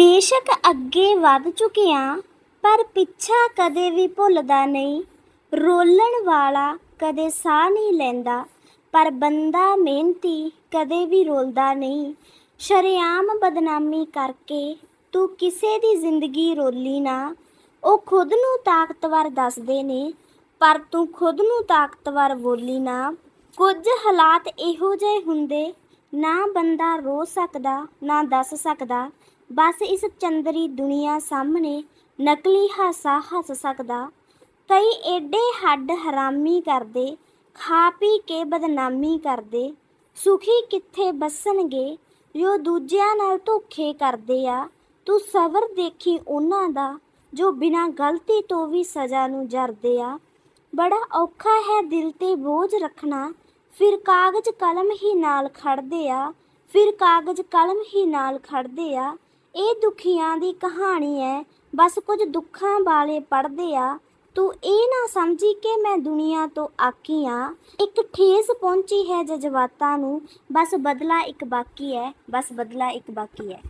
ਬੇਸ਼ੱਕ ਅੱਗੇ ਵਧ ਚੁੱਕਿਆ ਪਰ ਪਿੱਛਾ ਕਦੇ ਵੀ ਭੁੱਲਦਾ ਨਹੀਂ। ਰੋਲਣ ਵਾਲਾ ਕਦੇ ਸਾਹ ਨਹੀਂ ਲੈਂਦਾ, ਪਰ ਬੰਦਾ ਮਿਹਨਤੀ ਕਦੇ ਵੀ ਰੋਲਦਾ ਨਹੀਂ। ਸ਼ਰੇਆਮ ਬਦਨਾਮੀ ਕਰਕੇ ਤੂੰ ਕਿਸੇ ਦੀ ਜ਼ਿੰਦਗੀ ਰੋਲੀ ਨਾ। ਉਹ ਖੁਦ ਨੂੰ ਤਾਕਤਵਰ ਦੱਸਦੇ ਨੇ, ਪਰ ਤੂੰ ਖੁਦ ਨੂੰ ਤਾਕਤਵਰ ਬੋਲੀ ਨਾ। ਕੁਝ ਹਾਲਾਤ ਇਹੋ ਜਿਹੇ ਹੁੰਦੇ, ਨਾ ਬੰਦਾ ਰੋ ਸਕਦਾ, ਨਾ ਦੱਸ ਸਕਦਾ। ਬਸ ਇਸ ਚੰਦਰੀ ਦੁਨੀਆ ਸਾਹਮਣੇ ਨਕਲੀ ਹਾਸਾ ਹੱਸ ਸਕਦਾ। ਕਈ ਏਡੇ ਹੱਡ ਹਰਾਮੀ ਕਰਦੇ, ਖਾ ਪੀ ਕੇ ਬਦਨਾਮੀ ਕਰਦੇ। ਸੁਖੀ ਕਿੱਥੇ ਬਸਣਗੇ, ਜੋ ਦੂਜਿਆਂ ਨਾਲ ਧੋਖੇ ਕਰਦੇ ਆ। ਤੂੰ ਸਬਰ ਦੇਖੀ ਉਹਨਾਂ ਦਾ, ਜੋ ਬਿਨਾਂ ਗਲਤੀ ਤੋਂ ਵੀ ਸਜ਼ਾ ਨੂੰ ਜਰਦੇ ਆ। ਬੜਾ ਔਖਾ ਹੈ ਦਿਲ ਤੇ ਬੋਝ ਰੱਖਣਾ। ਫਿਰ ਕਾਗਜ਼ ਕਲਮ ਹੀ ਨਾਲ ਖੜਦੇ ਆ। ਫਿਰ ਕਾਗਜ਼ ਕਲਮ ਹੀ ਨਾਲ ਖੜਦੇ ਆ। ਇਹ ਦੁਖੀਆਂ ਦੀ ਕਹਾਣੀ ਹੈ ਬਸ ਕੁਝ ਦੁੱਖਾਂ ਵਾਲੇ ਪੜਦੇ ਆ। ਤੂੰ ਇਹ ਨਾ ਸਮਝੀ ਕਿ ਮੈਂ ਦੁਨੀਆ ਤੋਂ ਆਕੀ ਆ। ਇੱਕ ਠੇਸ ਪਹੁੰਚੀ ਹੈ ਜਜ਼ਬਾਤਾਂ ਨੂੰ। ਬਸ ਬਦਲਾ ਇੱਕ ਬਾਕੀ ਹੈ ਬਸ ਬਦਲਾ ਇੱਕ ਬਾਕੀ ਹੈ